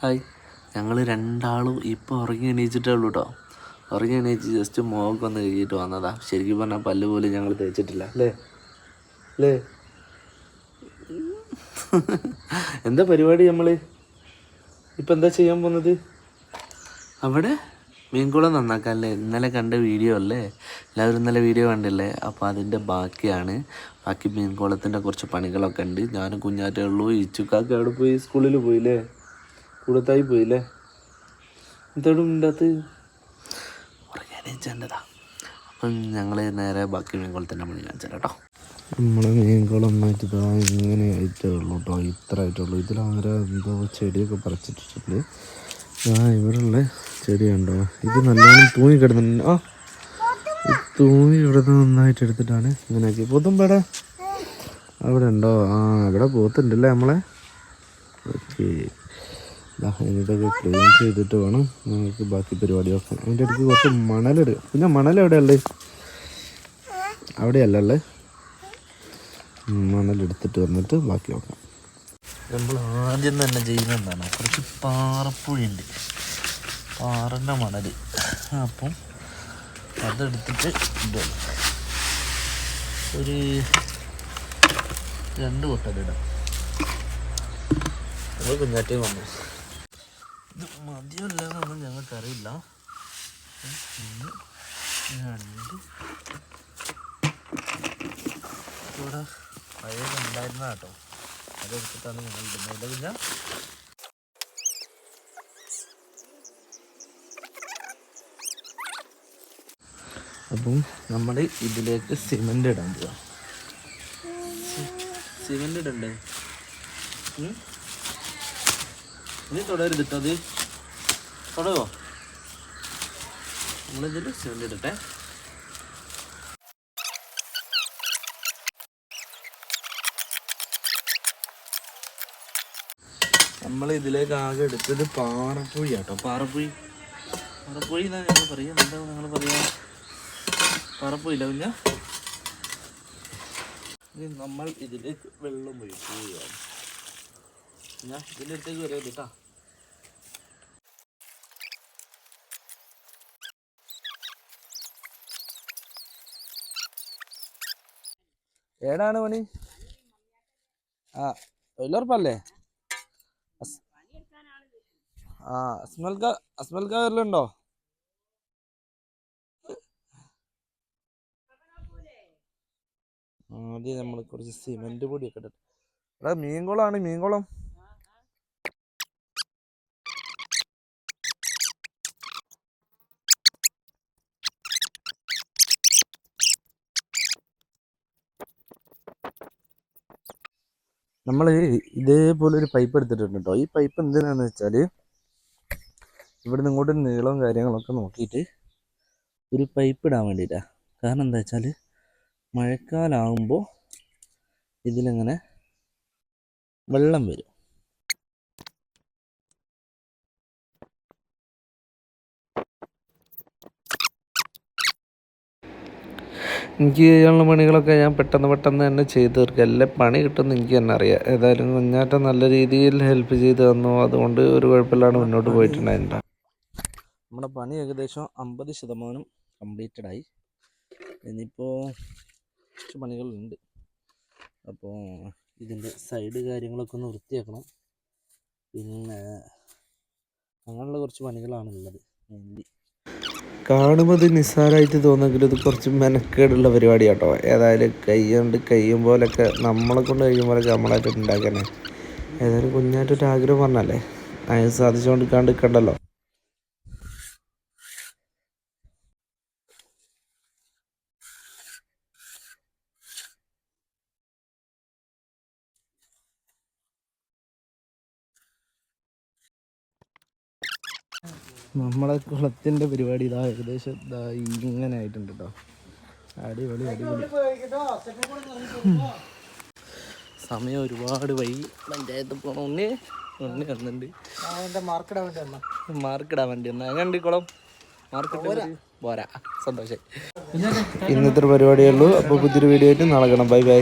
Hi. ഞങ്ങൾ രണ്ടാളും ഇപ്പോൾ ഉറങ്ങി എണീച്ചിട്ടേ ഉള്ളൂ കേട്ടോ ഉറങ്ങി എണീച്ച് ജസ്റ്റ് മോക്ക് ഒന്ന് കഴിഞ്ഞിട്ട് വന്നതാ. ശരിക്കും പറഞ്ഞാൽ പല്ല് പോലും ഞങ്ങൾ തേച്ചിട്ടില്ല. അല്ലേ? അല്ലേ? എന്താ പരിപാടി നമ്മൾ ഇപ്പം എന്താ ചെയ്യാൻ പോകുന്നത് അവിടെ? മീൻകുളം നന്നാക്കാനല്ലേ ഇന്നലെ കണ്ട വീഡിയോ അല്ലേ? എല്ലാവരും ഇന്നലെ വീഡിയോ കണ്ടില്ലേ? അപ്പോൾ അതിന്റെ ബാക്കിയാണ്. ബാക്കി മീൻകുളത്തിന്റെ കുറച്ച് പണികളൊക്കെ ഉണ്ട്. ഞാനും കുഞ്ഞാറ്റേ ഉള്ളൂ. ഇച്ചുക്കാക്ക് അവിടെ പോയി സ്കൂളിൽ പോയില്ലേ? കൂടത്തായി പോയില്ലേ? എന്തോടും ഇണ്ടാത്ത് ഉറങ്ങാനേച്ചേണ്ടതാ അപ്പം ഞങ്ങൾ നേരെ ബാക്കി മീൻകുളത്തിന്റെ പണി കാണിച്ചാൽ കേട്ടോ. നമ്മളെ മീൻകുളം ഇതാ ഇങ്ങനെ ആയിട്ടേ ഉള്ളൂ കേട്ടോ. ഇത്ര ആയിട്ടുള്ളൂ ഇതിലാരാ എന്തോ ചെടിയൊക്കെ പറിച്ചിട്ടിട്ടുണ്ട്. ആ ഇവിടെയുള്ള ചെടിയുണ്ടോ? ഇത് നല്ലോണം തൂങ്ങി കിടന്നു ആ തൂങ്ങി ഇവിടുന്ന് നന്നായിട്ട് എടുത്തിട്ടാണ് ഇങ്ങനെ ആക്കി. പോത്തും പേടാ അവിടെ ഉണ്ടോ? ആ ഇവിടെ പോത്തുണ്ടല്ലേ നമ്മളെ? ഓക്കെ. ഇതൊക്കെ ക്ലീൻ ചെയ്തിട്ട് വേണം നമുക്ക് ബാക്കി പരിപാടി നോക്കാൻ അതിന്റെ അടുത്ത് കുറച്ച് മണലിടുക പിന്നെ മണൽ എവിടെയുള്ളത് അവിടെയല്ല മണലെടുത്തിട്ട് വന്നിട്ട് ബാക്കി നോക്കാം നമ്മൾ ആദ്യം തന്നെ ചെയ്യുന്ന എന്താണ്? കുറച്ച് പാറപ്പുഴിയുണ്ട്. പാറന്റെ മണൽ അപ്പം അതെടുത്തിട്ട് ഇടുക. ഒരു രണ്ട് കൊട്ടലിടാം നമ്മൾ കുഞ്ഞാറ്റേ വന്നു. ഇത് മതിയല്ലെന്നൊന്നും ഞങ്ങൾക്കറിയില്ല. ഒന്ന് രണ്ട്. ഇവിടെ പഴയതുണ്ടായിരുന്ന കേട്ടോ. അതെടുത്തിട്ടാണ് ഞങ്ങൾ ഇടുന്നത്. പിന്നെ അപ്പം നമ്മൾ ഇതിലേക്ക് സിമെന്റ് ഇടാൻ പോവാം. സിമെന്റ് ഇടണ്ടേ? ഇനി തുടരുത് കേട്ടോ അത്. തുടരുമോ നമ്മളിതിൽ സിമെന്റ് ഇടട്ടെ. നമ്മൾ ഇതിലേക്ക് ആകെ എടുത്തത് പാറപ്പുഴി കേട്ടോ പാറപ്പുഴി. പാറപ്പുഴി എന്നാ ഞങ്ങൾ പറയാം? എന്താ നിങ്ങൾ പറയാ? പാറപ്പുഴില്ല പിന്നെ നമ്മൾ ഇതിലേക്ക് വെള്ളം ഒഴിക്കുകയാണ്. ഞാൻ ഇതിന്റെ അടുത്തേക്ക് വരാം കേട്ടാ ഏടാണ് പണി? ആ തൊഴിലുറപ്പല്ലേ? ആ അസ്മൽക്ക അസ്മൽക്ക വരലുണ്ടോ? ആദ്യം നമ്മൾ കുറച്ച് സിമെന്റ് പൊടിയൊക്കെ ഇട്ടിട്ട്. എടാ മീൻകുളമാണ് മീൻകുളം. നമ്മൾ ഇതേപോലെ ഒരു പൈപ്പ് എടുത്തിട്ടുണ്ട് കേട്ടോ ഈ പൈപ്പ് എന്തിനാന്ന് വെച്ചാൽ ഇവിടുന്ന് ഇങ്ങോട്ട് നീളവും കാര്യങ്ങളൊക്കെ നോക്കിയിട്ട് ഒരു പൈപ്പ് ഇടാൻ വേണ്ടിയിട്ടാണ് കാരണം എന്താ വെച്ചാൽ മഴക്കാലാകുമ്പോൾ ഇതിലിങ്ങനെ വെള്ളം വരും. എനിക്ക് ചെയ്യാനുള്ള പണികളൊക്കെ ഞാൻ പെട്ടെന്ന് പെട്ടെന്ന് തന്നെ ചെയ്ത് തീർക്കുക എല്ലാ പണി കിട്ടുമെന്ന് എനിക്ക് തന്നെ അറിയാം. ഏതായാലും കുഞ്ഞാറ്റം നല്ല രീതിയിൽ ഹെൽപ്പ് ചെയ്ത് തന്നു. അതുകൊണ്ട് ഒരു കുഴപ്പമില്ലാണ്ട് മുന്നോട്ട് പോയിട്ടുണ്ടായിട്ടുണ്ട് നമ്മുടെ പണി ഏകദേശം അമ്പത് ശതമാനം കംപ്ലീറ്റഡ് ആയി. ഇനിയിപ്പോൾ കുറച്ച് പണികളുണ്ട്. അപ്പോൾ ഇതിന്റെ സൈഡ് കാര്യങ്ങളൊക്കെ ഒന്ന് വൃത്തിയാക്കണം. പിന്നെ അങ്ങനെയുള്ള കുറച്ച് പണികളാണുള്ളത് മെയിൻലി കാണുമ്പോൾ ഇത് നിസ്സാരമായിട്ട് തോന്നെങ്കിലും ഇത് കുറച്ച് മെനക്കേടുള്ള പരിപാടി കേട്ടോ ഏതായാലും കയ്യുണ്ട് കയ്യും പോലൊക്കെ നമ്മളെ കൊണ്ട് കഴിയും പോലൊക്കെ നമ്മളായിട്ട് ഉണ്ടാക്കണേ. ഏതായാലും കുഞ്ഞായിട്ടൊരു ആഗ്രഹം പറഞ്ഞല്ലേ? അതിന് സാധിച്ചുകൊണ്ട് കണ്ടിക്കണ്ടല്ലോ നമ്മളെ കുളത്തിന്റെ പരിപാടി ഇതാ ഏകദേശം ഇതാ ഇങ്ങനെ ആയിട്ടുണ്ട് കേട്ടോ അടിപൊളി അടിപൊളി. സമയം ഒരുപാട് വൈകി പഞ്ചായത്ത് പോണ. ഉണ്ണി ഉണ്ണി വന്നിട്ടുണ്ട് മാർക്കിടാൻ വേണ്ടി വന്ന എങ്ങനെയുണ്ട് കുളം. മാർക്കിട്ട് പോരാ. സന്തോഷം ഇന്നത്തെ പരിപാടിയുള്ളൂ അപ്പോൾ പുതിയൊരു വീഡിയോ ആയിട്ട് നാളെ കാണാം. Bye bye